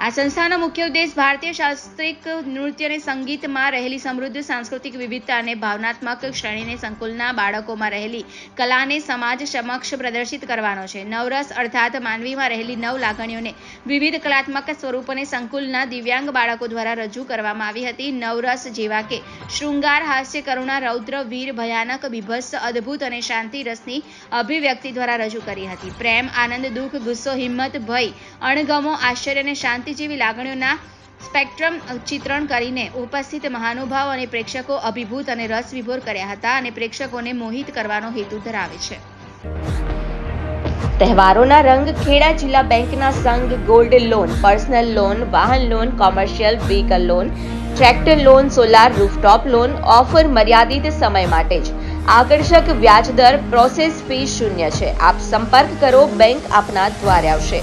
આ સંસ્થાનો મુખ્ય ઉદ્દેશ ભારતીય શાસ્ત્રીક નૃત્ય અને સંગીતમાં રહેલી સમૃદ્ધ સાંસ્કૃતિક વિવિધતા અને ભાવનાત્મક શ્રેણીને સંકુલના બાળકોમાં રહેલી કલાને સમાજ સમક્ષ પ્રદર્શિત કરવાનો છે. નવરસ અર્થાત માનવીમાં રહેલી નવ લાગણીઓને વિવિધ કલાત્મક સ્વરૂપોને સંકુલના દિવ્યાંગ બાળકો દ્વારા રજૂ કરવામાં આવી હતી. નવરસ જેવા કે શૃંગાર, હાસ્ય, કરુણા, રૌદ્ર, વીર, ભયાનક, બીભત્સ, અદ્ભુત અને શાંતિ રસની અભિવ્યક્તિ દ્વારા રજૂ કરી હતી. પ્રેમ, આનંદ, દુઃખ, ગુસ્સો, હિંમત, ભય, અણગમો, આશ્ચર્ય અને શાંતિ જેવી લાગણીઓના સ્પેક્ટ્રમ ચિત્રણ કરીને ઉપસ્થિત મહાનુભાવ અને પ્રેક્ષકો અભિભૂત અને રસવિભોર કર્યા હતા અને પ્રેક્ષકોને મોહિત કરવાનો હેતુ ધરાવે છે. તહેવારોના રંગ ખેડા જિલ્લા બેંકના સંઘ ગોલ્ડ લોન, પર્સનલ લોન, વાહન loan, commercial vehicle loan, tractor loan, solar rooftop loan, offer મર્યાદિત સમય માટે જ. આકર્ષક વ્યાજ દર પ્રોસેસ ફી શૂન્ય છે. આપ સંપર્ક કરો, બેંક આપના દ્વારે આવશે.